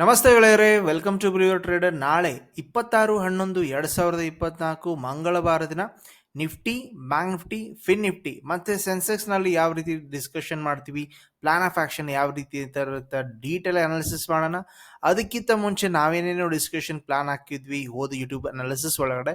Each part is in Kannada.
ನಮಸ್ತೆ ಗೆಳೆಯರೇ ವೆಲ್ಕಮ್ ಟು ಬ್ರಿಯೋ ಟ್ರೇಡರ್ ನಾಳೆ ಇಪ್ಪತ್ತಾರು ಹನ್ನೊಂದು ಎರಡು ಸಾವಿರದ ಇಪ್ಪತ್ನಾಲ್ಕು ಮಂಗಳವಾರ ದಿನ Nifty bank Nifty fin Nifty, ಮತ್ತು ಸೆನ್ಸೆಕ್ಸ್ನಲ್ಲಿ ಯಾವ ರೀತಿ ಡಿಸ್ಕಷನ್ ಮಾಡ್ತೀವಿ ಪ್ಲಾನ್ ಆಫ್ ಆ್ಯಕ್ಷನ್ ಯಾವ ರೀತಿ ಇರುತ್ತೆ ಡೀಟೇಲ್ ಅನಾಲಿಸಿಸ್ ಮಾಡೋಣ, ಅದಕ್ಕಿಂತ ಮುಂಚೆ ನಾವೇನೇನೋ ಡಿಸ್ಕಷನ್ ಪ್ಲಾನ್ ಹಾಕಿದ್ವಿ, ಹೋದ ಯೂಟ್ಯೂಬ್ ಅನಾಲಿಸಿಸ್ ಒಳಗಡೆ.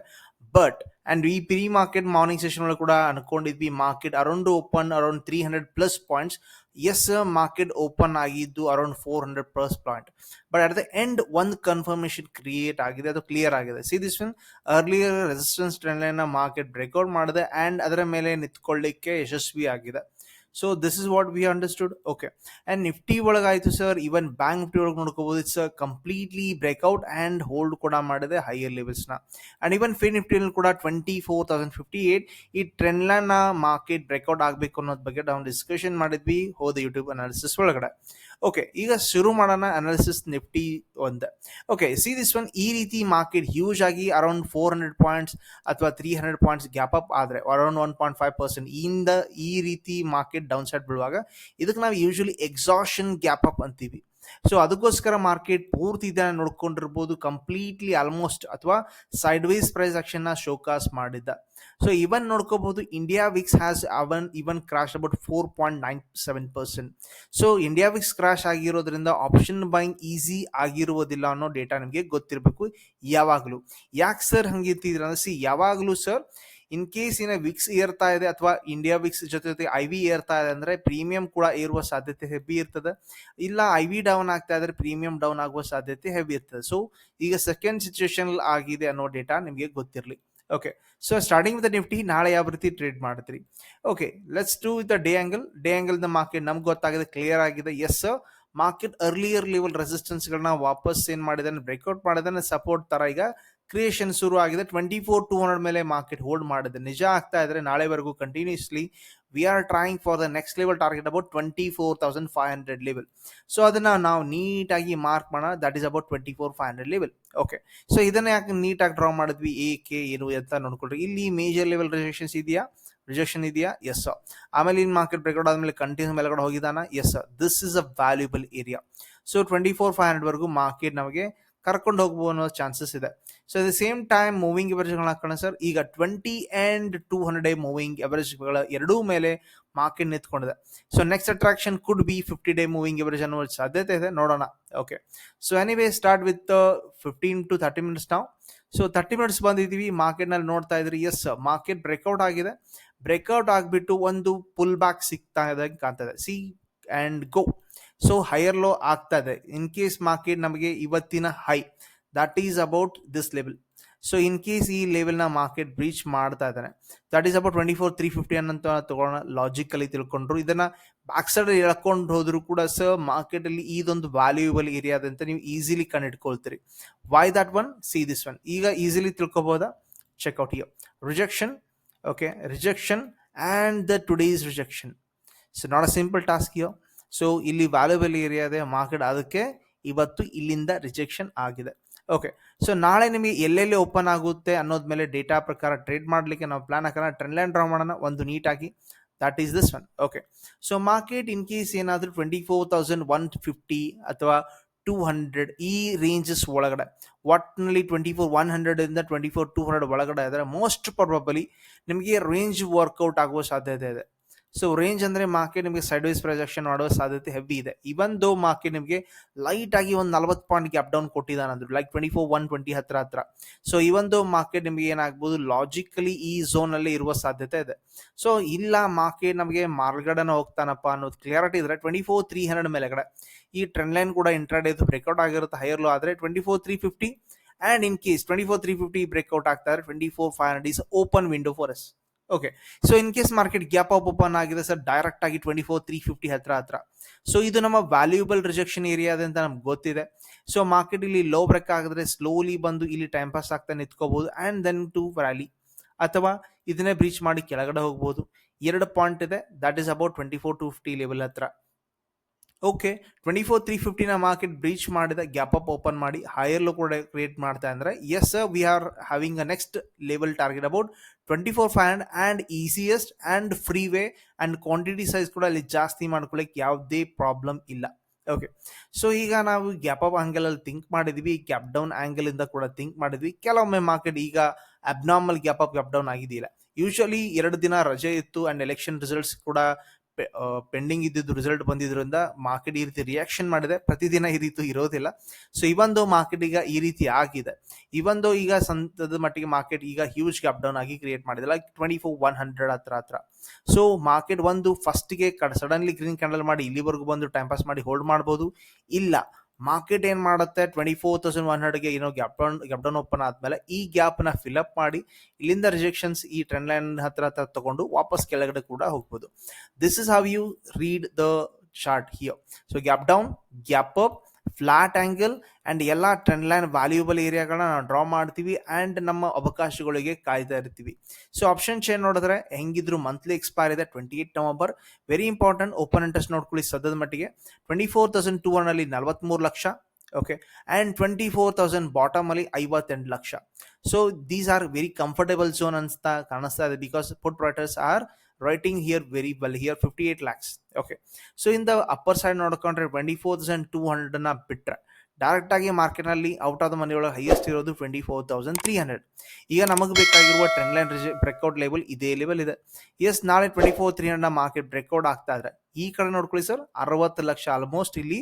ಬಟ್ ಆ್ಯಂಡ್ ಈ ಪ್ರೀ ಮಾರ್ಕೆಟ್ ಮಾರ್ನಿಂಗ್ ಸೆಷನ್ ಒಳಗೆ ಕೂಡ ಅನ್ಕೊಂಡಿದ್ವಿ market around open around three hundred plus points yes market open ಆಗಿದ್ದು around four hundred plus point but at the end ಒಂದು ಕನ್ಫರ್ಮೇಶನ್ ಕ್ರಿಯೇಟ್ ಆಗಿದೆ, ಅದು ಕ್ಲಿಯರ್ ಆಗಿದೆ. See this when earlier resistance trend line market breakout ಮಾಡಿದೆ ಆ್ಯಂಡ್ ಅದರ ಮೇಲೆ ನಿಂತ್ಕೊಳ್ಳಿಕ್ಕೆ ಯಶಸ್ವಿ ಆಗಿದೆ so this is what we understood okay and Nifty ಒಳಗಾಯಿತು sir even bank Nifty ಒಳಗೆ ನೋಡ್ಕೋಬೋದು. It's completely breakout and hold ಕೂಡ ಮಾಡಿದೆ ಹೈಯರ್ ಲೆವೆಲ್ಸ್ನ ಆ್ಯಂಡ್ ಇವನ್ ಫಿನ್ ನಿಫ್ಟಿಯಲ್ಲಿ ಕೂಡ twenty four thousand fifty eight ಈ ಟ್ರೆಂಡ್ ಲೈನ್ನ ಮಾರ್ಕೆಟ್ ಬ್ರೇಕ್ಔಟ್ ಆಗಬೇಕು ಅನ್ನೋದ್ ಬಗ್ಗೆ ನಾವು ಡಿಸ್ಕಷನ್ ಮಾಡಿದ್ವಿ ಹೋದ ಯೂಟ್ಯೂಬ್ ಅನಾಲಿಸಿಸ್ ಒಳಗಡೆ. ಓಕೆ ಈಗ ಶುರು ಮಾಡೋಣ ಅನಾಲಿಸಿಸ್ ನಿಫ್ಟಿ ಒಂದು. ಓಕೆ ಸಿ ದಿಸ್ ಒನ್ ಈ ರೀತಿ ಮಾರ್ಕೆಟ್ ಹ್ಯೂಜ್ ಆಗಿ ಅರೌಂಡ್ ಫೋರ್ ಹಂಡ್ರೆಡ್ ಪಾಯಿಂಟ್ಸ್ ಅಥವಾ three hundred points gap up ಆದರೆ around one point five percent ಇಂದ ಈ ರೀತಿ ಮಾರ್ಕೆಟ್ ಡೌನ್ ಸೈಡ್ ಬಿಡುವಾಗ ಇದಕ್ಕೆ ನಾವು ಯೂಶಲಿ ಎಕ್ಸಾಷನ್ ಗ್ಯಾಪ್ ಅಪ್ ಅಂತೀವಿ. ಸೊ ಅದಕ್ಕೋಸ್ಕರ ಮಾರ್ಕೆಟ್ ಪೂರ್ತಿ ಇದನ್ನ ನೋಡ್ಕೊಂಡಿರ್ಬೋದು ಕಂಪ್ಲೀಟ್ಲಿ ಆಲ್ಮೋಸ್ಟ್ ಅಥವಾ ಸೈಡ್ ವೈಸ್ ಪ್ರೈಸ್ ಆಕ್ಷನ್ನ ಶೋಕಾಸ್ ಮಾಡಿದ್ದ. So even ನೋಡ್ಕೋಬಹುದು India VIX has even even crash about four point nine seven percent so India VIX crash ಆಗಿರೋದ್ರಿಂದ ಆಪ್ಷನ್ ಬೈಂಗ್ ಈಸಿ ಆಗಿರುವುದಿಲ್ಲ ಅನ್ನೋ ಡೇಟಾ ನಿಮಗೆ ಗೊತ್ತಿರಬೇಕು ಯಾವಾಗಲೂ. ಯಾಕೆ ಸರ್ ಹಂಗಿರ್ತಿದ್ರ ಸಿ ಯಾವಾಗಲೂ ಸರ್ ಇನ್ ಕೇಸ್ ಏನೇ ವಿಕ್ಸ್ ಏರ್ತಾ ಇದೆ ಅಥವಾ ಇಂಡಿಯಾ ವಿಕ್ಸ್ ಜೊತೆ ಜೊತೆ ಐ ವಿ ಏರ್ತಾ ಇದೆ ಅಂದ್ರೆ ಪ್ರೀಮಿಯಂ ಕೂಡ ಏರುವ ಸಾಧ್ಯತೆ ಹೆವಿ ಇರ್ತದೆ. ಇಲ್ಲ ಐ ವಿ ಡೌನ್ ಆಗ್ತಾ ಇದ್ರೆ ಪ್ರೀಮಿಯಂ ಡೌನ್ ಆಗುವ ಸಾಧ್ಯತೆ ಹೆವಿ ಇರ್ತದೆ. ಸೊ ಈಗ ಸೆಕೆಂಡ್ ಸಿಚುವೇಶನ್ ಆಗಿದೆ ಅನ್ನೋ ಡೇಟಾ ನಿಮಗೆ ಗೊತ್ತಿರಲಿ. Okay so starting with Nifty ನಾಳೆ ಯಾವ ರೀತಿ ಟ್ರೇಡ್ ಮಾಡ್ತೀರಿ? Okay let's do with day angle day angle the market ನಮ್ಗೆ ಗೊತ್ತಾಗಿದೆ ಕ್ಲಿಯರ್ ಆಗಿದೆ. ಎಸ್ ಮಾರ್ಕೆಟ್ ಅರ್ಲಿಯರ್ ಲೆವೆಲ್ ರೆಸಿಸ್ಟೆನ್ಸ್ಗಳನ್ನ ವಾಪಸ್ ಏನು ಮಾಡಿದಾನೆ ಬ್ರೇಕ್ಔಟ್ ಮಾಡಿದಾನೆ ಸಪೋರ್ಟ್ ತರ ಈಗ ಕ್ರಿಯೇಷನ್ ಶುರು ಆಗಿದೆ. ಟ್ವೆಂಟಿ ಫೋರ್ ಟೂ ಹಂಡ್ರೆಡ್ ಮೇಲೆ ಮಾರ್ಕೆಟ್ ಹೋಲ್ಡ್ ಮಾಡಿದೆ. ನಿಜ ಆಗ್ತಾ ಇದ್ರೆ ನಾಳೆವರೆಗೂ continuously we are trying for the next level target about twenty four thousand five hundred level so ಅದನ್ನ ನಾವು ನೀಟಾಗಿ ಮಾರ್ಕ್ ಮಾಡೋಣ. That is about twenty four five hundred level okay so ಇದನ್ನ ಯಾಕೆ ನೀಟಾಗಿ ಡ್ರಾ ಮಾಡಿದ್ವಿ? ಏಕೆ? ಏನು? ಅಂತ ನೋಡ್ಕೊಳ್ರಿ. ಇಲ್ಲಿ ಮೇಜರ್ ಲೆವೆಲ್ ರಿಜೆಕ್ಷನ್ಸ್ ಇದೆಯಾ? ರಿಜೆಕ್ಷನ್ ಇದೆಯಾ? ಎಸ್ ಆಮೇಲೆ ಇನ್ ಮಾರ್ಕೆಟ್ ಬ್ರೇಕ್ಔಟ್ ಆದ್ಮೇಲೆ ಕಂಟಿನ್ಯೂ ಮೇಲ್ಗಡೆ ಹೋಗಿದಾನ yes this is a valuable area so twenty four five ಹಂಡ್ರೆಡ್ವರೆಗೂ market ನಮಗೆ ಕರ್ಕೊಂಡು ಹೋಗ್ಬೋದು ಅನ್ನೋ ಚಾನ್ಸಸ್ ಇದೆ. So at the same time moving ಎವರೇಜ್ಗಳನ್ನ ಹಾಕೋಣ ಸರ್ ಈಗ twenty and two hundred day moving ಎವರೇಜ್ಗಳ ಎರಡೂ ಮೇಲೆ market ನಿಂತ್ಕೊಂಡಿದೆ. So next attraction could be fifty day moving average ಅನ್ನೋ ಸಾಧ್ಯತೆ ಇದೆ. ನೋಡೋಣ. Okay so anyway start with fifteen to thirty minutes ನಾವು ಸೊ ತರ್ಟಿ ಮಿನಿಟ್ಸ್ ಬಂದಿದ್ದೀವಿ. ಮಾರ್ಕೆಟ್ನಲ್ಲಿ ನೋಡ್ತಾ ಇದ್ರಿ. ಎಸ್ ಮಾರ್ಕೆಟ್ ಬ್ರೇಕ್ಔಟ್ ಆಗಿದೆ. ಬ್ರೇಕ್ಔಟ್ ಆಗಿಬಿಟ್ಟು ಒಂದು ಪುಲ್ ಬ್ಯಾಕ್ ಸಿಗ್ತಾ ಇದೆ ಕಾಣ್ತದೆ see and go. So higher low ಆಗ್ತಾ ಇದೆ. ಇನ್ ಕೇಸ್ ಮಾರ್ಕೆಟ್ ನಮಗೆ ಇವತ್ತಿನ high, that is about this level. So in case ಈ ಲೆವೆಲ್ನ ಮಾರ್ಕೆಟ್ ಬ್ರೀಚ್ ಮಾಡ್ತಾ ಇದ್ದಾನೆ, that is about twenty four, three fifty ಅನ್ನಂತ ತಗೊಳ್ಳೋಣ ಲಾಜಿಕಲಿ ತಿಳ್ಕೊಂಡ್ರು. ಇದನ್ನ ಬ್ಯಾಕ್ ಸೈಡ್ ಎಳ್ಕೊಂಡು ಹೋದ್ರು ಕೂಡ ಸರ್ ಮಾರ್ಕೆಟ್ ಅಲ್ಲಿ ಇದೊಂದು ವ್ಯಾಲ್ಯೂಯಬಲ್ ಏರಿಯಾ ಅಂತ ನೀವು easily ಕಂಡಿಡ್ಕೊಳ್ತೀರಿ why that one see this one ಈಗ easily ತಿಳ್ಕೊಬೋದಾ? Check out here rejection okay rejection and the today's rejection so not a simple task ಇಯೋ so ಇಲ್ಲಿ ವ್ಯಾಲ್ಯೂಬಲ್ ಏರಿಯಾ ಇದೆ ಮಾರ್ಕೆಟ್ ಅದಕ್ಕೆ ಇವತ್ತು ಇಲ್ಲಿಂದ ರಿಜೆಕ್ಷನ್ ಆಗಿದೆ. ಓಕೆ ಸೊ ನಾಳೆ ನಿಮಗೆ ಎಲ್ಲೆಲ್ಲಿ ಓಪನ್ ಆಗುತ್ತೆ ಅನ್ನೋದ ಮೇಲೆ ಡೇಟಾ ಪ್ರಕಾರ ಟ್ರೇಡ್ ಮಾಡಲಿಕ್ಕೆ ನಾವು ಪ್ಲಾನ್ ಹಾಕೋಣ. ಟ್ರೆಂಡ್ ಲೈನ್ ಡ್ರಾ ಮಾಡೋಣ, ಒಂದು ನೀಟಾಗಿ that is this one okay so market in case ಏನಾದರೂ twenty four thousand one fifty ಅಥವಾ ಟೂ ಹಂಡ್ರೆಡ್ ಈ ರೇಂಜಸ್ ಒಳಗಡೆ. ಒಟ್ನಲ್ಲಿ ಟ್ವೆಂಟಿ ಫೋರ್ ಒನ್ ಹಂಡ್ರೆಡಿಂದ ಟ್ವೆಂಟಿ ಫೋರ್ ಟೂ ಹಂಡ್ರೆಡ್ ಒಳಗಡೆ ಆದರೆ ಮೋಸ್ಟ್ ಪ್ರಾಬಬಲಿ ನಿಮಗೆ ರೇಂಜ್ ವರ್ಕೌಟ್ ಆಗುವ ಸಾಧ್ಯತೆ ಇದೆ. ಸೊ ರೇಂಜ್ ಅಂದ್ರೆ ಮಾರ್ಕೆಟ್ ನಿಮಗೆ ಸೈಡ್ ವೈಸ್ ಪ್ರೊಜೆಕ್ಷನ್ ಮಾಡುವ ಸಾಧ್ಯತೆ ಹೆವಿ ಇದೆ. ಇವನ್ ದೋ ಮಾರ್ಕೆಟ್ ನಿಮಗೆ ಲೈಟ್ ಆಗಿ ಒಂದು ನಲ್ವತ್ತು ಪಾಯಿಂಟ್ ಅಪ್ ಡೌನ್ ಕೊಟ್ಟಿದ್ದಾನೆ ಅಂದ್ರು like twenty four one twenty ಹತ್ರ ಹತ್ರ. ಸೊ ಇವನ್ ದೋ ಮಾರ್ಕೆಟ್ ನಿಮಗೆ ಏನಾಗ್ಬೋದು ಲಾಜಿಕಲಿ ಈ ಝೋನ್ ಅಲ್ಲಿ ಇರುವ ಸಾಧ್ಯತೆ ಇದೆ. ಸೊ ಇಲ್ಲ ಮಾರ್ಕೆಟ್ ನಮಗೆ ಮಾರ್ಗಡನ ಹೋಗ್ತಾನಪ್ಪ ಅನ್ನೋದು ಕ್ಲಿಯರಿಟಿ ಇದ್ರೆ ಟ್ವೆಂಟಿ ಫೋರ್ ತ್ರೀ ಹಂಡ್ರೆಡ್ ಮೇಲೆಗಡೆ. ಈ ಟ್ರೆಂಡ್ ಲೈನ್ ಕೂಡ ಇಂಟ್ರಾಡೇ ಬ್ರೇಕ್ಔಟ್ ಆಗಿರುತ್ತೆ ಹೈಯರ್ ಲೋ ಆದರೆ twenty four three fifty and in case twenty four three fifty breakout ಆಗ್ತಾ ಇದ್ರೆ twenty four five hundred is open window for yes okay so in case market gap up open ಆಗಿದೆ ಸರ್ ಡೈರೆಕ್ಟ್ ಆಗಿ ಟ್ವೆಂಟಿ ಫೋರ್ ತ್ರೀ ಫಿಫ್ಟಿ ಹತ್ರ ಹತ್ರ. ಸೊ ಇದು ನಮ್ಮ ವ್ಯಾಲ್ಯೂಬಲ್ ರಿಜೆಕ್ಷನ್ ಏರಿಯಾ ಅಂತ ನಮ್ಗೆ ಗೊತ್ತಿದೆ. ಸೊ ಮಾರ್ಕೆಟ್ ಇಲ್ಲಿ ಲೋ ಬ್ರೇಕ್ ಆಗಿದ್ರೆ ಸ್ಲೋಲಿ ಬಂದು ಇಲ್ಲಿ ಟೈಮ್ ಪಾಸ್ ಆಗ್ತಾ ನಿಂತ್ಕೋಬಹುದು ಆ್ಯಂಡ್ ದೆನ್ ಟು ವ್ಯಾಲಿ ಅಥವಾ ಇದನ್ನೇ ಬ್ರೀಚ್ ಮಾಡಿ ಕೆಳಗಡೆ ಹೋಗ್ಬೋದು. ಎರಡು ಪಾಯಿಂಟ್ ಇದೆ. That is about twenty four two fifty level ಹತ್ರ. ಓಕೆ ಟ್ವೆಂಟಿ ಫೋರ್ ತ್ರೀ ಫಿಫ್ಟಿನ ಮಾರ್ಕೆಟ್ ಬ್ರೀಚ್ ಮಾಡಿದ ಗ್ಯಾಪ್ ಅಪ್ ಓಪನ್ ಮಾಡಿ ಹೈಯರ್ ಲೋ ಕೂಡ ಕ್ರಿಯೇಟ್ ಮಾಡ್ತಾ ಅಂದರೆ yes we are having a next level target about twenty four five hundred and easiest and free way and quantity size ಕೂಡ ಅಲ್ಲಿ ಜಾಸ್ತಿ ಮಾಡ್ಕೊಳ್ಳಿಕ್ಕೆ ಯಾವುದೇ ಪ್ರಾಬ್ಲಮ್ ಇಲ್ಲ. ಓಕೆ ಸೊ ಈಗ ನಾವು ಗ್ಯಾಪ್ ಅಪ್ ಆಂಗಲ್ ಅಲ್ಲಿ ಥಿಂಕ್ ಮಾಡಿದ್ವಿ ಗ್ಯಾಪ್ ಡೌನ್ ಆ್ಯಂಗಲಿಂದ ಕೂಡ ಥಿಂಕ್ ಮಾಡಿದ್ವಿ. ಕೆಲವೊಮ್ಮೆ ಮಾರ್ಕೆಟ್ ಈಗ abnormal gap up gap down ಆಗಿದೆಯಲ್ಲ. ಯೂಶಲಿ ಎರಡು ದಿನ ರಜೆ ಇತ್ತು ಆ್ಯಂಡ್ ಎಲೆಕ್ಷನ್ ರಿಸಲ್ಟ್ಸ್ ಕೂಡ ಪೆಂಡಿಂಗ್ ಇದ್ದಿದ್ದು ರಿಸಲ್ಟ್ ಬಂದಿದ್ರಿಂದ ಮಾರ್ಕೆಟ್ ಈ ರೀತಿ ರಿಯಾಕ್ಷನ್ ಮಾಡಿದೆ. ಪ್ರತಿದಿನ ಈ ರೀತಿ ಇರೋದಿಲ್ಲ. ಸೊ ಇವೊಂದು ಮಾರ್ಕೆಟ್ ಈಗ ಈ ರೀತಿ ಆಗಿದೆ. ಇವೊಂದು ಈಗ ಸಂತದ ಮಟ್ಟಿಗೆ ಮಾರ್ಕೆಟ್ ಈಗ ಹ್ಯೂಜ್ ಗ್ಯಾಪ್ ಡೌನ್ ಆಗಿ ಕ್ರಿಯೇಟ್ ಮಾಡಿದೆ. Like twenty four one hundred ಹತ್ರ ಹತ್ರ. ಸೊ ಮಾರ್ಕೆಟ್ ಒಂದು ಫಸ್ಟ್ಗೆ ಸಡನ್ಲಿ ಗ್ರೀನ್ ಕ್ಯಾಂಡಲ್ ಮಾಡಿ ಇಲ್ಲಿವರೆಗೂ ಬಂದು ಟೈಮ್ ಪಾಸ್ ಮಾಡಿ ಹೋಲ್ಡ್ ಮಾಡ್ಬೋದು. ಇಲ್ಲ. ಮಾರ್ಕೆಟ್ ಏನು ಮಾಡುತ್ತೆ? ಟ್ವೆಂಟಿ ಫೋರ್ ತೌಸಂಡ್ ಒನ್ ಹಂಡ್ರೆಡ್ಗೆ ಏನೋ gap down gap down open ಆದಮೇಲೆ ಈ ಗ್ಯಾಪ್ನ ಫಿಲ್ ಮಾಡಿ ಇಲ್ಲಿಂದ ರಿಜೆಕ್ಷನ್ಸ್ ಈ ಟ್ರೆಂಡ್ ಲೈನ್ ಹತ್ರ ಹತ್ರ ತಗೊಂಡು ವಾಪಸ್ ಕೆಳಗಡೆ ಕೂಡ ಹೋಗ್ಬೋದು. This is have you read the short here so gap down gap up flat angle and ಎಲ್ಲ ಟ್ರೆಂಡ್ ಲೈನ್ ವ್ಯಾಲ್ಯೂಬಲ್ ಏರಿಯಾಗಳನ್ನ ನಾವು ಡ್ರಾ ಮಾಡ್ತೀವಿ ಆ್ಯಂಡ್ ನಮ್ಮ ಅವಕಾಶಗಳಿಗೆ ಕಾಯ್ತಾ ಇರ್ತೀವಿ. ಸೊ ಆಪ್ಷನ್ ಏನು ನೋಡಿದ್ರೆ ಹೆಂಗಿದ್ರು ಮಂತ್ಲಿ ಎಕ್ಸ್ಪೈರ್ ಇದೆ twenty eight November very important open interest ನೋಡ್ಕೊಳ್ಳಿ ಸದ್ಯದ ಮಟ್ಟಿಗೆ. ಟ್ವೆಂಟಿ ಫೋರ್ ತೌಸಂಡ್ ಟೂ ಅಲ್ಲಿ ನಲವತ್ಮೂರು lakh okay and twenty four thousand bottom ಅಲ್ಲಿ ಐವತ್ತೆಂಟು lakh. So these are very comfortable zone ಅನ್ಸ್ತಾ ಕಾಣಿಸ್ತಾ ಇದೆ because put writers are here very well here fifty eight lakhs okay so in the upper side ನೋಡ್ಕೊಂಡ್ರೆ ಟ್ವೆಂಟಿ ಫೋರ್ ತೌಸಂಡ್ ಟೂ ಹಂಡ್ರೆಡ್ನ ಬಿಟ್ಟರೆ ಡೈರೆಕ್ಟಾಗಿ ಡೈರೆಕ್ಟ್ ಆಗಿ market out of the money highest ಇರೋದು twenty four thousand three hundred ಈಗ ನಮಗೆ ಬೇಕಾಗಿರುವ ಟ್ರೆಂಡ್ ಲೈನ್ ಬ್ರೇಕ್ಔಟ್ ಲೆವೆಲ್ ಇದೇ ಲೆವೆಲ್ ಇದೆ. ಎಸ್ ನಾಳೆ twenty four three hundred market breakout ಆಗ್ತಾ ಇದ್ರೆ ಈ ಕಡೆ ನೋಡ್ಕೊಳ್ಳಿ ಸರ್ ಅರವತ್ತು ಲಕ್ಷ ಆಲ್ಮೋಸ್ಟ್ ಇಲ್ಲಿ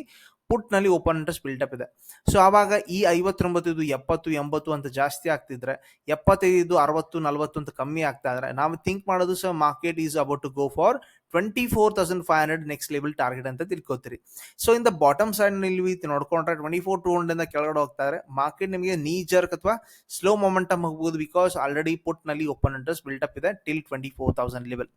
ಪುಟ್ನಲ್ಲಿ ಓಪನ್ ಇಂಟ್ರೆಸ್ಟ್ ಬಿಲ್ಡಪ್ ಇದೆ. ಸೊ ಆವಾಗ ಈ ಐವತ್ತೊಂಬತ್ತು ಇದು ಎಪ್ಪತ್ತು, ಎಂಬತ್ತು ಅಂತ ಜಾಸ್ತಿ ಆಗ್ತಿದ್ರೆ, ಎಪ್ಪತ್ತೈದು, ಅರವತ್ತು, ನಲವತ್ತು ಅಂತ ಕಮ್ಮಿ ಆಗ್ತಾ ಇದ್ರೆ, ನಾವು ಥಿಂಕ್ ಮಾಡೋದು sir market is about to go for twenty four thousand five hundred next level target ಅಂತ ತಿಳ್ಕೊತೀರಿ. So in the bottom side we ನೋಡ್ಕೊಂಡ್ರೆ ಟ್ವೆಂಟಿ ಫೋರ್ ಟೂ ಹಂಡ್ರೆಡ್ ಕೆಳಗಡೆ ಹೋಗ್ತಾ ಇದ್ರೆ ಮಾರ್ಕೆಟ್ ನಿಮಗೆ ನೀ ಜರ್ಕ್ ಅಥವಾ ಸ್ಲೋ ಮೊಮೆಂಟಮ್ ಹೋಗ್ಬೋದು ಬಿಕಾಸ್ ಆಲ್ರೆಡಿ ಪುಟ್ನಲ್ಲಿ ಓಪನ್ ಇಂಟ್ರೆಸ್ಟ್ ಅಪ್ ಇದೆ till twenty four thousand level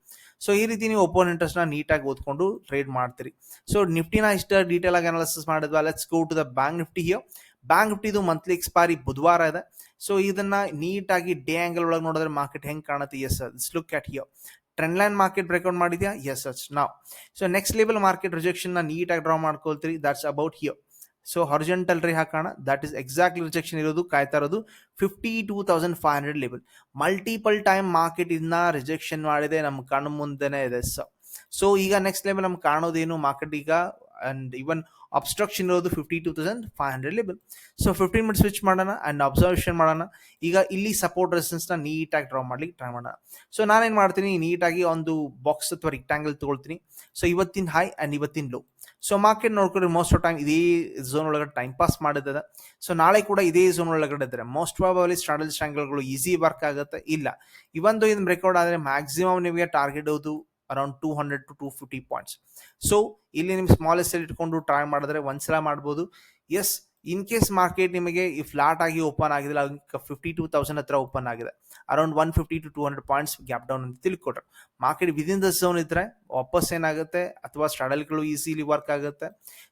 so ಈ ರೀತಿ ನೀವು ಓಪನ್ ಇಂಟ್ರೆಸ್ಟ್ನ ನೀಟಾಗಿ ಓದ್ಕೊಂಡು ಟ್ರೇಡ್ ಮಾಡ್ತೀರಿ. ಸೊ ನಿಫ್ಟಿನ ಇಷ್ಟ ಡೀಟೇಲ್ ಆಗಿ analysis ಮಾಡಿದ್ವಾ let's go to the bank Nifty here bank ನಿಫ್ಟಿದು monthly expiry ಬುಧವಾರ ಇದೆ. ಸೊ ಇದನ್ನ ನೀಟಾಗಿ ಡೇ ಆಂಗಲ್ ಒಳಗೆ ನೋಡಿದ್ರೆ ಮಾರ್ಕೆಟ್ ಹೆಂಗೆ ಕಾಣುತ್ತೆ? Yes look at here trend line market breakout ಮಾಡಿದ್ಯಾ? ಎಸ್ ಎಸ್ ನಾವು ಸೊ ನೆಕ್ಸ್ಟ್ ಲೆವೆಲ್ ಮಾರ್ಕೆಟ್ ರಿಜೆಕ್ಷನ್ನ ನೀಟಾಗಿ draw ಮಾಡ್ಕೊಳ್ತೀರಿ. That's about here so horizontal ray ಹಾಕೋಣ. ದಟ್ ಇಸ್ ಎಕ್ಸಾಕ್ಟ್ಲಿ ರಿಜೆಕ್ಷನ್ ಇರೋದು, ಕಾಯ್ತಾ ಇರೋದು. Fifty two thousand five hundred level multiple time market ಇದನ್ನ ರಿಜೆಕ್ಷನ್ ಮಾಡಿದೆ. ನಮ್ಮ ಕಣ್ಣು ಮುಂದೆನೆ ಇದೆ ಸೊ ಈಗ ನೆಕ್ಸ್ಟ್ ಲೆವೆಲ್ ನಮ್ಗೆ ಕಾಣೋದೇನು? ಮಾರ್ಕೆಟ್ ಈಗ ಅಂಡ್ ಇವನ್ ಅಬ್ಸ್ಟ್ರಕ್ಷನ್ ಇರೋದು fifty two thousand five hundred level so fifteen minutes switch ಮಾಡೋಣ ಅಂಡ್ ಅಬ್ಸರ್ವೇಷನ್ ಮಾಡೋಣ. ಈಗ ಇಲ್ಲಿ ಸಪೋರ್ಟ್ ರೆಸಿಸ್ಟೆನ್ಸ್ನ ನೀಟಾಗಿ ಡ್ರಾ ಮಾಡ್ಲಿಕ್ಕೆ ಟ್ರೈ ಮಾಡೋಣ. ಸೊ ನಾನೇನು ಮಾಡ್ತೀನಿ? ನೀಟಾಗಿ ಒಂದು ಬಾಕ್ಸ್ ಅಥವಾ ರೆಕ್ಟಾಂಗಲ್ ತಗೊಳ್ತೀನಿ. ಸೊ ಇವತ್ತಿನ ಹೈ ಅಂಡ್ ಇವತ್ತಿನ ಲೋ ಸೊ ಮಾರ್ಕೆಟ್ ನೋಡ್ಕೊಂಡ್ರೆ ಮೋಸ್ಟ್ ಆಫ್ ಟೈಮ್ ಇದೇ ಝೋನ್ ಒಳಗಡೆ ಟೈಮ್ ಪಾಸ್ ಮಾಡಿದ ಸೊ ನಾಳೆ ಕೂಡ ಇದೇ ಝೋನ್ ಒಳಗಡೆ ಇದ್ದಾರೆ ಮೋಸ್ಟ್ ಪ್ರಾಬಲಿ ಸ್ಟ್ರಾಟಜಿ ಸ್ಟ್ಯಾಂಗಲ್ಗಳು ಈಸಿ ವರ್ಕ್ ಆಗುತ್ತೆ? ಇಲ್ಲ. ಇವೊಂದು ಇದನ್ನ ಬ್ರೇಕ್ಔಟ್ ಆದರೆ ಮ್ಯಾಕ್ಸಿಮಮ್ ನಿಮಗೆ ಟಾರ್ಗೆಟ್ ಹೋದು. Around two hundred to two fifty points so ಇಲ್ಲಿ ನಿಮ್ಗೆ ಸ್ಮಾಲೆಸ್ಟ್ ಇಟ್ಕೊಂಡು ಟ್ರೈ ಮಾಡಿದ್ರೆ ಒಂದ್ಸಲ ಮಾಡ್ಬೋದು. ಎಸ್ ಇನ್ ಕೇಸ್ ಮಾರ್ಕೆಟ್ ನಿಮಗೆ ಈ ಫ್ಲಾಟ್ ಆಗಿ ಓಪನ್ ಆಗಿದೆ ಫಿಫ್ಟಿ ಟೂ ತೌಸಂಡ್ ಹತ್ರ ಓಪನ್ ಆಗಿದೆ. Around one fifty to two hundred points gap down ಅಂತ ತಿಳ್ಕೊಟ್ರು. ಮಾರ್ಕೆಟ್ ವಿದಿನ್ ದ ಝೋನ್ ಇದ್ರೆ ವಾಪಸ್ ಏನಾಗುತ್ತೆ? ಅಥವಾ ಸ್ಟ್ರಾಡಲ್ಗಳು ಈಸಿಲಿ ವರ್ಕ್ ಆಗುತ್ತೆ.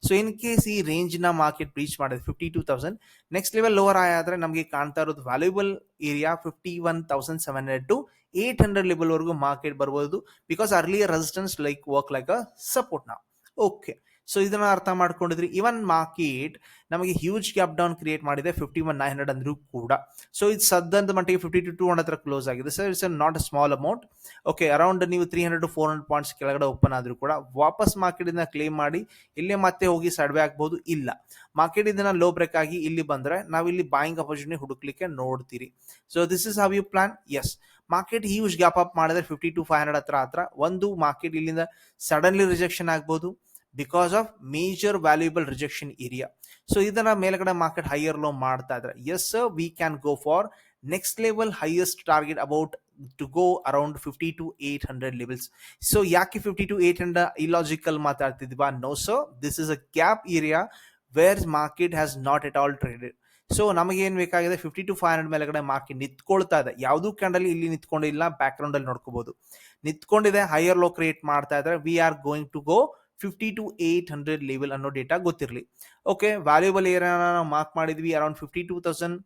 ಸೊ ಇನ್ ಕೇಸ್ ಈ ರೇಂಜ್ನ ಮಾರ್ಕೆಟ್ ಬ್ರೀಚ್ ಮಾಡಿದ್ರೆ fifty two thousand next level lower ಆದ್ರೆ ನಮಗೆ ಕಾಣ್ತಾ ಇರೋದು valuable area fifty one thousand seven hundred to eight hundred ಲೆವೆಲ್ವರೆಗೂ market ಬರ್ಬೋದು. Because earlier resistance like work like a support ನಾವು ಓಕೆ ಸೊ ಇದನ್ನ ಅರ್ಥ ಮಾಡ್ಕೊಂಡಿದ್ರಿ. ಇವನ್ ಮಾರ್ಕೆಟ್ ನಮಗೆ ಹ್ಯೂಜ್ ಗ್ಯಾಪ್ ಡೌನ್ ಕ್ರಿಯೇಟ್ ಮಾಡಿದೆ ಫಿಫ್ಟಿ ಒನ್ ನೈನ್ ಹಂಡ್ರೆಡ್ ಅಂದ್ರೂ ಕೂಡ. ಸೊ ಇದು ಸದ್ದಂತ ಮಟ್ಟಿಗೆ ಫಿಫ್ಟಿ ಟು ಟೂ ಹಂಡ್ರೆಡ್ ಹತ್ರ ಕ್ಲೋಸ್ ಆಗಿದೆ. Sir it's not a small amount okay around ನೀವು three hundred four hundred points ಕೆಳಗಡೆ ಓಪನ್ ಆದರೂ ಕೂಡ ವಾಪಸ್ ಮಾರ್ಕೆಟ್ ಇಂದ ಕ್ಲೇಮ್ ಮಾಡಿ, ಇಲ್ಲೇ ಮತ್ತೆ ಹೋಗಿ ಸಡ್ವೆ ಆಗ್ಬೋದು ಇಲ್ಲ. ಮಾರ್ಕೆಟ್ ಇದನ್ನ ಲೋ ಬ್ರೇಕ್ ಆಗಿ ಇಲ್ಲಿ ಬಂದ್ರೆ ನಾವು ಇಲ್ಲಿ ಬಾಯಿಂಗ್ ಅಪರ್ಚುನಿಟಿ ಹುಡುಕ್ಲಿಕ್ಕೆ ನೋಡ್ತೀರಿ. So this is how you plan yes market huge gap up ಮಾಡಿದ್ರೆ ಫಿಫ್ಟಿ ಟು ಫೈವ್ ಹಂಡ್ರೆಡ್ ಹತ್ರ ಹತ್ರ ಒಂದು ಮಾರ್ಕೆಟ್ ಇಲ್ಲಿಂದ ಸಡನ್ಲಿ ರಿಜೆಕ್ಷನ್ ಆಗ್ಬೋದು. Because of major valuable rejection area so ಇದನ್ನ ಮೇಲ್ಗಡೆ ಮಾರ್ಕೆಟ್ ಹೈಯರ್ ಲೋ ಮಾಡ್ತಾ ಇದ್ರೆ yes we can go for next level highest target about to go around fifty two eight hundred levels so ಯಾಕೆ fifty two eight hundred illogical ಮಾತಾಡ್ತಿದ್ವಾ? No so this is a gap area where market has not at all traded so ನಮಗೆ ಏನ್ ಬೇಕಾಗಿದೆ? ಫಿಫ್ಟಿ ಟು ಫೈವ್ ಹಂಡ್ರೆಡ್ ಮೇಲೆಗಡೆ ಮಾರ್ಕೆಟ್ ನಿಂತ್ಕೊಳ್ತಾ ಇದೆ. ಯಾವ್ದು ಕ್ಯಾಂಡಲ್ ಇಲ್ಲಿ ನಿಂತ್ಕೊಂಡಿಲ್ಲ ಬ್ಯಾಕ್ ಗ್ರೌಂಡ್ ಅಲ್ಲಿ ನೋಡ್ಕೋಬಹುದು ನಿಂತ್ಕೊಂಡಿದೆ ಹೈಯರ್ ಲೋ ಕ್ರಿಯೇಟ್ ಮಾಡ್ತಾ ಇದ್ರೆ we are going to go fifty two eight hundred level ಅನ್ನೋ ಡೇಟಾ ಗೊತ್ತಿರಲಿ. ಓಕೆ ವ್ಯಾಲ್ಯೂಬಲ್ ಏರಿಯಾನ ನಾವು ಮಾರ್ಕ್ ಮಾಡಿದ್ವಿ around fifty two thousand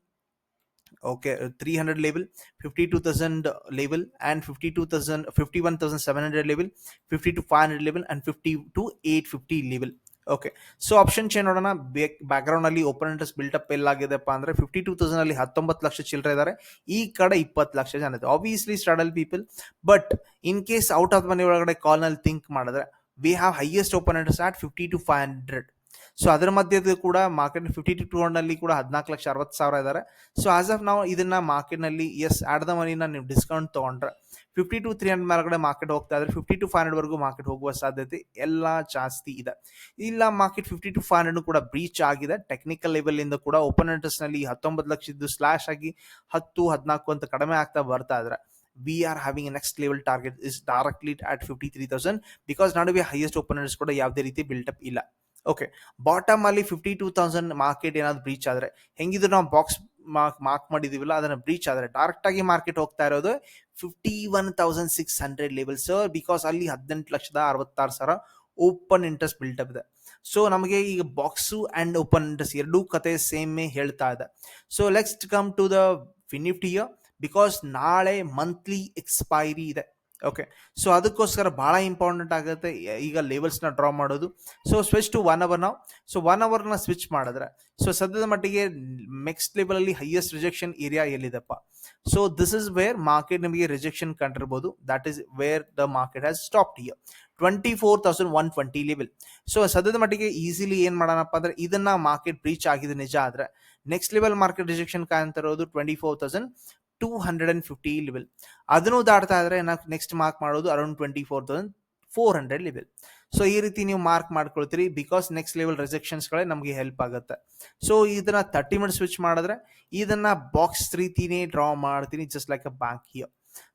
okay three hundred level fifty two thousand level and fifty two thousand fifty one thousand seven hundred level fifty two five hundred level and fifty two eight fifty level okay so option chain ನೋಡೋಣ. ಬೇಕ್ ಗ್ರೌಂಡ್ ಅಲ್ಲಿ ಓಪನ್ ಇಂಟ್ರೆಸ್ಟ್ ಬಿಲ್ಟಪ್ ಎಲ್ಲಾಗಿದೆಪ್ಪ ಅಂದ್ರೆ ಫಿಫ್ಟಿ ಟೂ ತೌಸಂಡ್ ಅಲ್ಲಿ ಹತ್ತೊಂಬತ್ತು ಲಕ್ಷ ಚಿಲ್ಲರೆ ಇದ್ದಾರೆ ಈ ಕಡೆ ಇಪ್ಪತ್ತು ಲಕ್ಷ ಜನ ಇದೆ obviously straddle people but in case out of money ಒಳಗಡೆ ಕಾಲ್ನಲ್ಲಿ ಥಿಂಕ್ ಮಾಡಿದ್ರೆ we have highest open interest at fifty two five hundred so ಅದರ ಮಧ್ಯದ ಕೂಡ ಮಾರ್ಕೆಟ್ ಫಿಫ್ಟಿ ಟು ಟೂ ಹಂಡ್ರಲ್ಲಿ ಕೂಡ ಹದಿನಾಲ್ಕು ಲಕ್ಷ ಅರವತ್ತು ಸಾವಿರ ಇದ್ದಾರೆ ಸೊ ಆಸ್ ಆಫ್ ನಾವು ಇದನ್ನ ಮಾರ್ಕೆಟ್ನಲ್ಲಿ ಎಸ್ ಆಡ್ ದ ಮನಿನ ನೀವು ಡಿಸ್ಕೌಂಟ್ ತೊಗೊಂಡ್ರೆ ಫಿಫ್ಟಿ ಟು ತ್ರೀ ಹಂಡ್ರೆಡ್ ಮೇಲ್ಗಡೆ ಮಾರ್ಕೆಟ್ ಹೋಗ್ತಾ ಇದ್ರೆ ಫಿಫ್ಟಿ ಟು ಫೈವ್ ಹಂಡ್ರೆಡ್ ವರೆಗೂ ಮಾರ್ಕೆಟ್ ಹೋಗುವ ಸಾಧ್ಯತೆ ಎಲ್ಲ ಜಾಸ್ತಿ ಇದೆ. ಇಲ್ಲ market fifty two five hundred ಕೂಡ ಬ್ರೀಚ್ ಆಗಿದೆ. ಟೆಕ್ನಿಕಲ್ ಲೆವೆಲ್ ಇಂದ ಕೂಡ ಓಪನ್ನಲ್ಲಿ ಹತ್ತೊಂಬತ್ತು ಲಕ್ಷದ್ದು ಸ್ಲಾಶ್ ಆಗಿ ಹತ್ತು, ಹದಿನಾಲ್ಕು ಅಂತ ಕಡಿಮೆ ಆಗ್ತಾ ಬರ್ತಾ ಇದ್ರೆ are having next level target is directly at fifty three thousand because ನಡುವೆ ಹೈಯೆಸ್ಟ್ ಓಪನರ್ಸ್ ಕೂಡ ಯಾವುದೇ ರೀತಿ ಬಿಲ್ಟಪ್ ಇಲ್ಲ. ಓಕೆ ಬಾಟಮ್ ಅಲ್ಲಿ ಫಿಫ್ಟಿ ಟೂ ತೌಸಂಡ್ ಮಾರ್ಕೆಟ್ ಏನಾದ್ರು ಬ್ರೀಚ್ ಆದ್ರೆ, ಹೆಂಗಿದ್ರು ನಾವು ಬಾಕ್ಸ್ ಮಾರ್ಕ್ ಮಾರ್ಕ್ ಮಾಡಿದೀವಲ್ಲ, ಅದನ್ನ ಬ್ರೀಚ್ ಆದ್ರೆ ಡೈರೆಕ್ಟ್ ಮಾರ್ಕೆಟ್ ಹೋಗ್ತಾ ಇರೋದು fifty one thousand six hundred level sir because ಅಲ್ಲಿ ಹದಿನೆಂಟು ಲಕ್ಷದ ಅರವತ್ತಾರು ಸಾವಿರ ಓಪನ್ ಇಂಟ್ರೆಸ್ಟ್ ಬಿಲ್ಟಪ್ ಇದೆ. ಸೊ ನಮಗೆ ಈಗ ಬಾಕ್ಸು ಅಂಡ್ ಓಪನ್ ಇಂಟ್ರೆಸ್ಟ್ ಎರಡೂ ಕತೆ ಸೇಮೇ ಹೇಳ್ತಾ ಇದೆ. So next come to the ಫಿನಿಫ್ಟಿಯ because ನಾಳೆ ಮಂತ್ಲಿ ಎಕ್ಸ್ಪೈರಿ ಇದೆ. ಓಕೆ ಸೊ ಅದಕ್ಕೋಸ್ಕರ ಭಾಳ ಇಂಪಾರ್ಟೆಂಟ್ ಆಗುತ್ತೆ ಈಗ ಲೆವೆಲ್ಸ್ನ ಡ್ರಾ ಮಾಡೋದು. So switch to one hour ನಾವು ಸೊ ಒನ್ ಅವರ್ನ ಸ್ವಿಚ್ ಮಾಡಿದ್ರೆ ಸೊ ಸದ್ಯದ ಮಟ್ಟಿಗೆ ನೆಕ್ಸ್ಟ್ ಲೆವೆಲಲ್ಲಿ highest rejection area ಎಲ್ಲಿದೆಪ್ಪ? So this is where market ನಿಮಗೆ rejection ಕಂಡಿರ್ಬೋದು. That is where the market has stop here twenty four thousand one twenty level so ಸದ್ಯದ ಮಟ್ಟಿಗೆ ಈಸಿಲಿ ಏನು ಮಾಡೋಣಪ್ಪ ಅಂದ್ರೆ, ಇದನ್ನ ಮಾರ್ಕೆಟ್ ಬ್ರೀಚ್ ಆಗಿದೆ ನಿಜ ಆದರೆ next level market rejection ಕಾಣ್ತಿರೋದು twenty four thousand two hundred and fifty level ಅದನ್ನು ದಾಟ್ತಾ ಇದ್ರೆ ನಾವು ನೆಕ್ಸ್ಟ್ ಮಾರ್ಕ್ ಮಾಡೋದು around twenty four thousand four hundred level so ಈ ರೀತಿ ನೀವು ಮಾರ್ಕ್ ಮಾಡ್ಕೊಳ್ತೀರಿ ಬಿಕಾಸ್ ನೆಕ್ಸ್ಟ್ ಲೆವೆಲ್ ರಿಜೆಕ್ಷನ್ಸ್ಗಳೇ ನಮಗೆ ಹೆಲ್ಪ್ ಆಗುತ್ತೆ. ಸೊ ಇದನ್ನ ತರ್ಟಿ ಮಿನಿಟ್ ಸ್ವಿಚ್ ಮಾಡಿದ್ರೆ ಇದನ್ನ ಬಾಕ್ಸ್ ರೀತಿನೇ ಡ್ರಾ ಮಾಡ್ತೀನಿ just like a bank here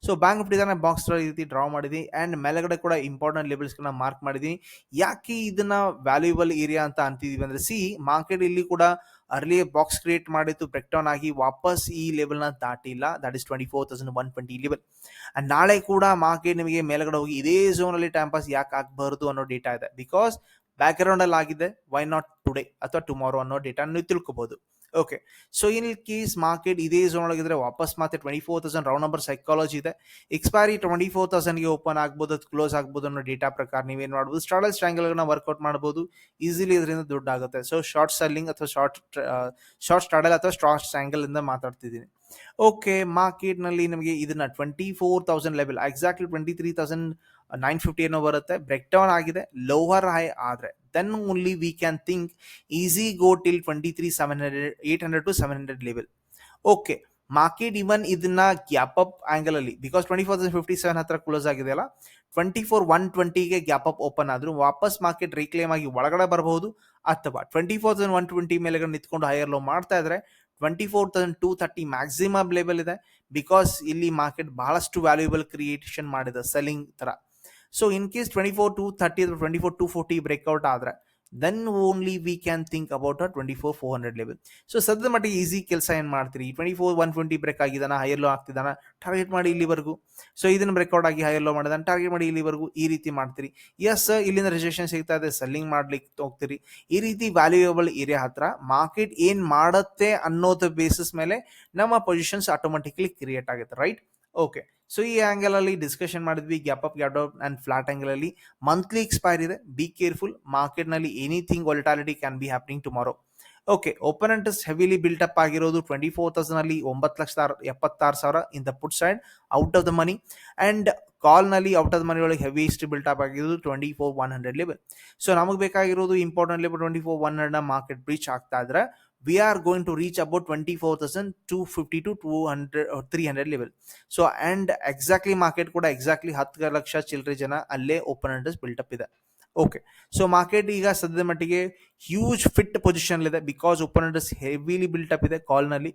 so bank ಬಿಟ್ಟಿದ್ದಾನೆ ಬಾಕ್ಸ್ ರೀತಿ ಡ್ರಾ ಮಾಡಿದೀನಿ ಆ್ಯಂಡ್ ಮೇಲೆಗಡೆ ಕೂಡ ಇಂಪಾರ್ಟೆಂಟ್ ಲೆವೆಲ್ಸ್ಗಳನ್ನ ಮಾರ್ಕ್ ಮಾಡಿದೀನಿ ಯಾಕೆ ಇದನ್ನ ವ್ಯಾಲ್ಯೂಬಲ್ ಏರಿಯಾ ಅಂತ ಅಂತಿದೀವಿ ಅಂದ್ರೆ ಸಿ ಮಾರ್ಕೆಟ್ ಇಲ್ಲಿ ಕೂಡ ಅರ್ಲಿ ಬಾಕ್ಸ್ ಕ್ರಿಯೇಟ್ ಮಾಡಿತ್ತು ಬ್ರೇಕ್ ಡೌನ್ ಆಗಿ ವಾಪಸ್ ಈ ಲೆವೆಲ್ನ ದಾಟಿಲ್ಲ. That is twenty four thousand one twenty level and ನಾಳೆ ಕೂಡ ಮಾರ್ಕೆಟ್ ನಿಮಗೆ ಮೇಲ್ಗಡೆ ಹೋಗಿ ಇದೇ ಝೋನಲ್ಲಿ ಟೈಮ್ ಪಾಸ್ ಯಾಕೆ ಆಗಬಾರ್ದು ಅನ್ನೋ ಡೇಟಾ ಇದೆ. ಬಿಕಾಸ್ ಬ್ಯಾಕ್ ಗ್ರೌಂಡ್ ಅಲ್ಲಿ ಆಗಿದೆ. ವೈ ನಾಟ್ ಟುಡೇ ಅಥವಾ ಟುಮಾರೋ ಅನ್ನೋ ಡೇಟಾ ನೀವು ತಿಳ್ಕೊಬಹುದು okay so in case market ಇದೇ ಝೋನ್ ಒಳಗಿದ್ರೆ ವಾಪಸ್ ಮತ್ತೆ twenty four thousand round number psychology ಇದೆ ಎಕ್ಸ್ಪೈರಿ ಟ್ವೆಂಟಿ ಫೋರ್ ತೌಸಂಡ್ಗೆ ಓಪನ್ ಆಗ್ಬೋದು ಅದು ಕ್ಲೋಸ್ ಆಗ್ಬೋದು ಅನ್ನೋ ಡೇಟಾ ಪ್ರಕಾರ ನೀವೇನು ಮಾಡ್ಬೋದು? ಸ್ಟಾಡಲ್ ಸ್ಟ್ರಾಂಗಲ್ನ ವರ್ಕೌಟ್ ಮಾಡ್ಬೋದು. ಈಸಿಲಿ ಇದರಿಂದ ದುಡ್ಡು ಆಗುತ್ತೆ. ಸೊ ಶಾರ್ಟ್ ಸೆಲ್ಲಿಂಗ್ ಅಥವಾ ಶಾರ್ಟ್ ಶಾರ್ಟ್ ಸ್ಟಾಡಲ್ ಅಥವಾ ಶಾರ್ಟ್ ಸ್ಟ್ರಾಂಗಲ್ ಇಂದ ಮಾತಾಡ್ತಿದ್ದೀನಿ. ಓಕೆ ಮಾರ್ಕೆಟ್ನಲ್ಲಿ ನಿಮಗೆ ಇದನ್ನ twenty four thousand level exactly twenty three thousand nine fifty ಏನೋ ಬರುತ್ತೆ. ಬ್ರೇಕ್ ಡೌನ್ ಆಗಿದೆ. ಲೋವರ್ ಹೈ ಆದರೆ then only we can think easy go till twenty three seven hundred eight hundred to seven hundred level okay market even ಇದನ್ನ ಗ್ಯಾಪ್ ಅಪ್ ಆಂಗಲ್ ಅಲ್ಲಿ because twenty four fifty seven ಹತ್ರ ಕ್ಲೋಸ್ ಆಗಿದೆ ಅಲ್ಲ ಟ್ವೆಂಟಿ ಫೋರ್ ಒನ್ ಟ್ವೆಂಟಿಗೆ ಗ್ಯಾಪ್ ಅಪ್ ಓಪನ್ ಆದ್ರೂ ವಾಪಸ್ ಮಾರ್ಕೆಟ್ ರೀಕ್ಲೇಮ್ ಆಗಿ ಒಳಗಡೆ ಬರಬಹುದು. ಅಥವಾ twenty four thousand one twenty ಮೇಲೆ ನಿಂತ್ಕೊಂಡು ಹೈಯರ್ ಲೋ ಮಾಡ್ತಾ ಇದ್ರೆ twenty four thousand two thirty maximum level ಇದೆ ಬಿಕಾಸ್ ಇಲ್ಲಿ ಮಾರ್ಕೆಟ್ ಬಹಳಷ್ಟು ವ್ಯಾಲ್ಯೂಬಲ್ ಕ್ರಿಯೇಷನ್ ಮಾಡಿದೆ ಸೆಲ್ಲಿಂಗ್ ತರ. So in case twenty four to thirty ಅಥವಾ twenty four to forty breakout ಆದರೆ then only we can think about a twenty four four hundred level so ಸದ್ಯದ ಮಟ್ಟಿಗೆ ಈಸಿ ಕೆಲಸ ಏನು ಮಾಡ್ತೀರಿ? Twenty four one twenty break ಆಗಿದ್ದಾನ? Higher low ಆಗ್ತಿದ್ದಾನ? ಟಾರ್ಗೆಟ್ ಮಾಡಿ ಇಲ್ಲಿವರೆಗೂ. ಸೊ ಇದನ್ನು ಬ್ರೇಕ್ಔಟ್ ಆಗಿ ಹೈಯರ್ ಲೋ ಮಾಡಿದಾನೆ. ಟಾರ್ಗೆಟ್ ಮಾಡಿ ಇಲ್ಲಿವರೆಗೂ ಈ ರೀತಿ ಮಾಡ್ತೀರಿ. ಎಸ್ ಇಲ್ಲಿಂದ ರಿಜೆಕ್ಷನ್ ಸಿಗ್ತಾ ಇದೆ. ಸೆಲ್ಲಿಂಗ್ ಮಾಡ್ಲಿಕ್ಕೆ ಹೋಗ್ತೀರಿ. ಈ ರೀತಿ ವ್ಯಾಲ್ಯೂಯಬಲ್ ಏರಿಯಾ ಹತ್ರ ಮಾರ್ಕೆಟ್ ಏನು ಮಾಡುತ್ತೆ ಅನ್ನೋದು ಬೇಸಿಸ್ ಮೇಲೆ ನಮ್ಮ ಪೊಸಿಷನ್ಸ್ ಆಟೋಮೆಟಿಕ್ಲಿ ಕ್ರಿಯೇಟ್ ಆಗುತ್ತೆ ರೈಟ್ ಓಕೆ ಸೊ ಈ ಆಂಗಲ್ ಅಲ್ಲಿ ಡಿಸ್ಕಷನ್ ಮಾಡಿದ್ವಿ gap up gap down and flat angle ಅಲ್ಲಿ. ಮಂತ್ಲಿ ಎಕ್ಸ್ಪೈರ್ ಇದೆ. ಬಿ ಕೇರ್ಫುಲ್ ಮಾರ್ಕೆಟ್ನಲ್ಲಿ anything volatility can be happening tomorrow okay open heavily built up ಆಗಿರೋದು ಟ್ವೆಂಟಿ ಫೋರ್ ತೌಸಂಡ್ ಅಲ್ಲಿ ಒಂಬತ್ತು ಲಕ್ಷದ ಎಪ್ಪತ್ತಾರು ಸಾವಿರ in the put side out of the money and ಕಾಲ್ನಲ್ಲಿ out of the money ಒಳಗೆ ಹೆವಿ ಇಷ್ಟು ಬಿಲ್ಟ್ ಅಪ್ ಆಗಿರೋದು twenty four one hundred level so ನಮಗೆ ಬೇಕಾಗಿರೋದು important level twenty four one hundred market breach ಆಗ್ತಾ ಇದ್ರೆ we are going to reach about twenty four thousand or fifty two two hundred three hundred level so and exactly market ಕೂಡ ಎಕ್ಸಾಕ್ಟ್ಲಿ ಹತ್ತು ಲಕ್ಷ ಚಿಲ್ಲರೆ ಜನ ಅಲ್ಲೇ ಓಪನ್ ಇಂಟ್ರೆಸ್ಟ್ ಬಿಲ್ಟಪ್ ಇದೆ. ಓಕೆ ಸೊ ಮಾರ್ಕೆಟ್ ಈಗ ಸದ್ಯದ ಮಟ್ಟಿಗೆ ಹ್ಯೂಜ್ ಫಿಟ್ ಪೊಸಿಷನ್ ಇದೆ because open interest heavily built up ಇದೆ ಕಾಲ್ನಲ್ಲಿ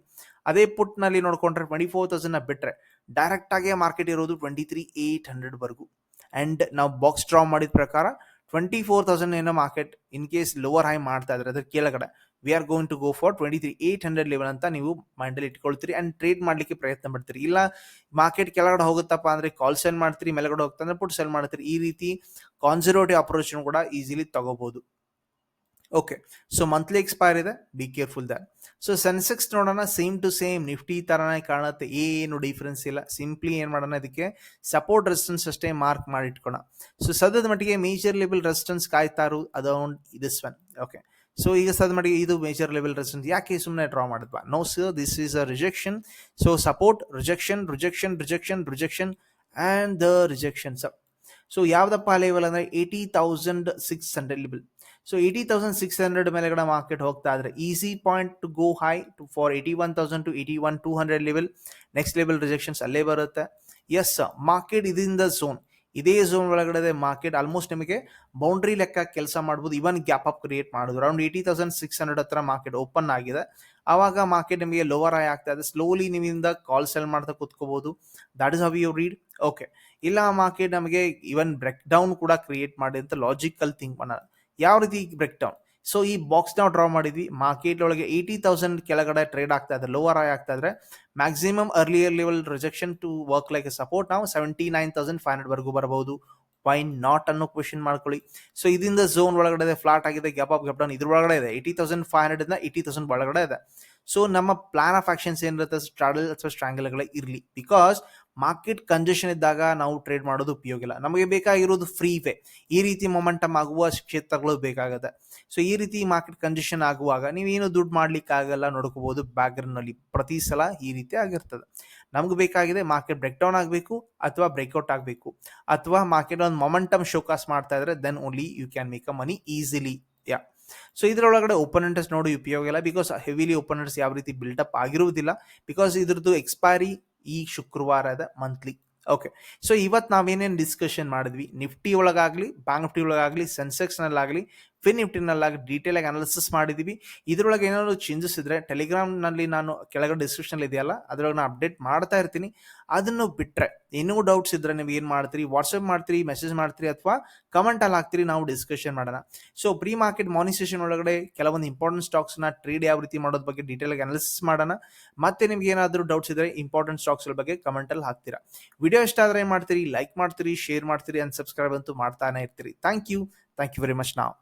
ಅದೇ ಪುಟ್ನಲ್ಲಿ ನೋಡ್ಕೊಂಡ್ರೆ ಟ್ವೆಂಟಿ ಫೋರ್ ತೌಸಂಡ್ನ ಬಿಟ್ಟರೆ ಡೈರೆಕ್ಟ್ ಆಗಿ ಮಾರ್ಕೆಟ್ ಇರೋದು ಟ್ವೆಂಟಿ ತ್ರೀ ಏಯ್ಟ್ ಹಂಡ್ರೆಡ್ವರೆಗೂ ಆ್ಯಂಡ್ ನಾವು ಬಾಕ್ಸ್ ಡ್ರಾ ಮಾಡಿದ ಪ್ರಕಾರ ಟ್ವೆಂಟಿ ಫೋರ್ ತೌಸಂಡ್ ಏನೋ market in case lower high ಮಾಡ್ತಾ ಇದ್ರೆ ಅದ್ರ ಕೆಳಗಡೆ. We are going to go for twenty three eight hundred level ಅಂತ ನೀವು ಮೈಂಡಲ್ಲಿ ಇಟ್ಕೊಳ್ತೀರಿ ಆ್ಯಂಡ್ ಟ್ರೇಡ್ ಮಾಡಲಿಕ್ಕೆ ಪ್ರಯತ್ನ ಮಾಡ್ತೀರಿ ಇಲ್ಲ ಮಾರ್ಕೆಟ್ ಕೆಳಗಡೆ ಹೋಗುತ್ತಪ್ಪ ಅಂದರೆ ಕಾಲ್ ಸೆಲ್ ಮಾಡ್ತೀರಿ, ಮೇಲೆಗಡೆ ಹೋಗ್ತಾ ಅಂದರೆ ಪುಟ್ ಸೆಲ್ ಮಾಡ್ತೀರಿ. ಈ ರೀತಿ ಕಾನ್ಸರ್ವೇಟಿವ್ ಅಪ್ರೋಚ್ ಕೂಡ ಈಸಿಲಿ ತಗೋಬಹುದು ಓಕೆ ಸೊ ಮಂತ್ಲಿ ಎಕ್ಸ್ಪೈರ್ ಇದೆ be careful the so Sensex ನೋಡೋಣ ಸೇಮ್ ಟು ಸೇಮ್ ನಿಫ್ಟಿ ಥರನೇ ಕಾಣುತ್ತೆ, ಏನು ಡಿಫ್ರೆನ್ಸ್ ಇಲ್ಲ. ಸಿಂಪ್ಲಿ ಏನು ಮಾಡೋಣ ಅದಕ್ಕೆ ಸಪೋರ್ಟ್ ರೆಸಿಸ್ಟೆನ್ಸ್ ಅಷ್ಟೇ ಮಾರ್ಕ್ ಮಾಡಿ ಸೊ ಸದ್ಯದ ಮಟ್ಟಿಗೆ major level resistance ಕಾಯ್ತಾರು around this one okay so ಈಗ ಸದ್ ಮಾಡಿ ಇದು ಮೇಜರ್ ಲೆವೆಲ್ ರೆಸಿಸ್ಟೆನ್ಸ್ ಯಾಕೆ ಸುಮ್ಮನೆ draw ಮಾಡಿದ್ವಾ? No sir this is a rejection so support rejection rejection rejection rejection and the rejection so ಯಾವ್ದಪ್ಪ ಲೆವೆಲ್ ಅಂದರೆ eighty thousand six hundred level so eighty thousand six hundred ಮೇಲೆಗಡೆ ಮಾರ್ಕೆಟ್ ಹೋಗ್ತಾ ಇದ್ರೆ easy point to go high to for eighty one thousand to eighty one two hundred level next level rejections ಅಲ್ಲೇ ಬರುತ್ತೆ. ಎಸ್ ಮಾರ್ಕೆಟ್ ಇದರಿಂದ ಝೋನ್ ಇದೇ ಝೋನ್ ಒಳಗಡೆ ಮಾರ್ಕೆಟ್ ಆಲ್ಮೋಸ್ಟ್ ನಿಮಗೆ ಬೌಂಡ್ರಿ ಲೆಕ್ಕ ಕೆಲಸ ಮಾಡ್ಬೋದು. ಇವನ್ ಗ್ಯಾಪ್ ಅಪ್ ಕ್ರಿಯೇಟ್ ಮಾಡೋದು around eighty thousand six hundred ಹತ್ರ ಮಾರ್ಕೆಟ್ ಓಪನ್ ಆಗಿದೆ. ಆವಾಗ ಮಾರ್ಕೆಟ್ ನಿಮಗೆ ಲೋವರ್ ಆಗಿ ಆಗ್ತಾ ಇದೆ. ಸ್ಲೋಲಿ ನಿಮ್ಮಿಂದ ಕಾಲ್ ಸೆಲ್ ಮಾಡ್ತಾ ಕೂತ್ಕೋಬಹುದು that is how you read okay ಇಲ್ಲ ಮಾರ್ಕೆಟ್ ನಮಗೆ ಇವನ್ ಬ್ರೇಕ್ ಡೌನ್ ಕೂಡ ಕ್ರಿಯೇಟ್ ಮಾಡಿ ಅಂತ ಲಾಜಿಕಲ್ ಥಿಂಕ್ ಮಾಡೋಣ ಯಾವ ರೀತಿ ಬ್ರೇಕ್ ಡೌನ್ ಸೊ ಈ ಬಾಕ್ಸ್ ನಾವು ಡ್ರಾ ಮಾಡಿದ್ವಿ. ಮಾರ್ಕೆಟ್ ಒಳಗೆ ಏಯ್ಟಿ ತೌಸಂಡ್ ಕೆಳಗಡೆ ಟ್ರೇಡ್ ಆಗ್ತಾ ಇದೆ ಲೋವರ್ ಆಯ್ ಆಗ್ತಾ ಇದ್ರೆ maximum earlier level rejection to work like a support ನಾವು seventy nine thousand five hundred ವರೆಗೂ ಬರಬಹುದು. ವೈ ನಾಟ್ ಅನ್ನೋ ಕ್ವೆಶನ್ ಮಾಡ್ಕೊಳ್ಳಿ. ಸೊ ಇದರಿಂದ ಝೋನ್ ಒಳಗಡೆ ಫ್ಲಾಟ್ ಆಗಿದೆ ಗ್ಯಾಪ್ ಆಫ್ ಗ್ಯಾಪ್ ಡೌನ್ ಇದ್ರ ಒಳಗಡೆ ಇದೆ. ಏಯ್ಟಿ ತೌಸಂಡ್ ಫೈವ್ ಹಂಡ್ರೆಡ್ ಇಂದ ಏಯ್ಟಿ ತೌಸಂಡ್ ಒಳಗಡೆ ಇದೆ. ಸೊ ನಮ್ಮ ಪ್ಲಾನ್ ಆಫ್ ಆಕ್ಷನ್ಸ್ ಏನಿರುತ್ತೆ ಸ್ಟ್ರಾಡಲ್ ಅಥವಾ ಸ್ಟ್ರಾಂಗಲ್ಗಳೇ ಇರಲಿ. ಬಿಕಾಸ್ ಮಾರ್ಕೆಟ್ ಕಂಜೆಷನ್ ಇದ್ದಾಗ ನಾವು ಟ್ರೇಡ್ ಮಾಡೋದು ಉಪಯೋಗ ಇಲ್ಲ. ನಮಗೆ ಬೇಕಾಗಿರೋದು ಫ್ರೀ ವೇ ಈ ರೀತಿ ಮೊಮೆಂಟಮ್ ಆಗುವ ಕ್ಷೇತ್ರಗಳು ಬೇಕಾಗುತ್ತೆ. ಸೊ ಈ ರೀತಿ ಮಾರ್ಕೆಟ್ ಕಂಜೆಷನ್ ಆಗುವಾಗ ನೀವೇನು ದುಡ್ಡು ಮಾಡ್ಲಿಕ್ಕೆ ಆಗಲ್ಲ ನೋಡ್ಕೋಬಹುದು ನಲ್ಲಿ ಪ್ರತಿ ಸಲ ಈ ರೀತಿ ಆಗಿರ್ತದೆ. ನಮ್ಗೆ ಬೇಕಾಗಿದೆ ಮಾರ್ಕೆಟ್ ಬ್ರೇಕ್ ಡೌನ್ ಆಗಬೇಕು ಅಥವಾ ಬ್ರೇಕ್ಔಟ್ ಆಗಬೇಕು. ಅಥವಾ ಮಾರ್ಕೆಟ್ ಒಂದು ಮೊಮೆಂಟಮ್ ಶೋಕಾಸ್ ಮಾಡ್ತಾ ಇದ್ರೆ then only you can make a money easily yeah so ಇದರೊಳಗಡೆ ಓಪನೆಂಟಸ್ ನೋಡಿ ಉಪಯೋಗ ಇಲ್ಲ ಬಿಕಾಸ್ ಹೆವಿಲಿ ಓಪನ್ ಇಂಟ್ರೆಸ್ಟ್ ಯಾವ ರೀತಿ ಬಿಲ್ಡಪ್ ಆಗಿರುವುದಿಲ್ಲ. ಬಿಕಾಸ್ ಇದ್ರದ್ದು ಎಕ್ಸ್ಪೈರಿ ಈ ಶುಕ್ರವಾರದ ಮಂತ್ಲಿ ಓಕೆ ಸೊ ಇವತ್ತು ನಾವೇನೇನು ಡಿಸ್ಕಷನ್ ಮಾಡಿದ್ವಿ? ನಿಫ್ಟಿ ಒಳಗಾಗಲಿ ಬ್ಯಾಂಕ್ ನಿಫ್ಟಿ ಒಳಗಾಗಲಿ ಸೆನ್ಸೆಕ್ಸ್ನಲ್ಲಾಗಲಿ ಫಿನ್ ನಿಫ್ಟಿನಲ್ಲಾಗಿ ಡೀಟೇಲ್ ಆಗಿ ಅನಾಲಿಸಿಸ್ ಮಾಡಿದೀವಿ. ಇದರೊಳಗೆ ಏನಾದ್ರು ಚೇಂಜಸ್ ಇದ್ರೆ ಟೆಲಿಗ್ರಾಮ್ನಲ್ಲಿ ನಾನು ಕೆಳಗಡೆ ಡಿಸ್ಕ್ರಿಪ್ಷನ್ ಇದೆಯಲ್ಲ, ಅದ್ರೊಳಗೆ ನಾನು ಅಪ್ಡೇಟ್ ಮಾಡ್ತಾ ಇರ್ತೀನಿ. ಅದನ್ನು ಬಿಟ್ಟರೆ ಇನ್ನೂ ಡೌಟ್ಸ್ ಇದ್ರೆ ನೀವು ಏನು ಮಾಡ್ತೀರಿ? ವಾಟ್ಸಪ್ ಮಾಡ್ತೀರಿ ಮೆಸೇಜ್ ಮಾಡ್ತೀರಿ, ಅಥವಾ ಕಮೆಂಟ್ ಅಲ್ಲಿ ಹಾಕ್ತೀರಿ, ನಾವು ಡಿಸ್ಕಷನ್ ಮಾಡೋಣ. ಸೊ ಪ್ರೀ ಮಾರ್ಕೆಟ್ ಮಾನಿಸೇಷನ್ ಒಳಗಡೆ ಕೆಲವೊಂದು ಇಂಪಾರ್ಟೆಂಟ್ ಸ್ಟಾಕ್ಸ್ನ ಟ್ರೇಡ್ ಯಾವ ರೀತಿ ಮಾಡೋದ್ರ ಬಗ್ಗೆ ಡೀಟೇಲ್ ಆಗಿ ಅನಾಲಿಸಿಸ್ ಮಾಡೋಣ. ಮತ್ತೆ ನಿಮ್ಗೆ ಏನಾದರೂ ಡೌಟ್ಸ್ ಇದ್ರೆ ಇಂಪಾರ್ಟೆಂಟ್ ಸ್ಟಾಕ್ಸ್ ಬಗ್ಗೆ ಕಮೆಂಟ್ ಅಲ್ಲಿ ಹಾಕ್ತೀರಾ. ವಿಡಿಯೋ ಇಷ್ಟ ಆದ್ರೆ ಏನು ಮಾಡ್ತೀರಿ? ಲೈಕ್ ಮಾಡ್ತೀರಿ ಶೇರ್ ಮಾಡ್ತೀರಿ ಅಂಡ್ ಸಬ್ಸ್ಕ್ರೈಬ್ ಅಂತೂ ಮಾಡ್ತಾನೆ ಇರ್ತೀರಿ. Thank you thank you very much ನಾವು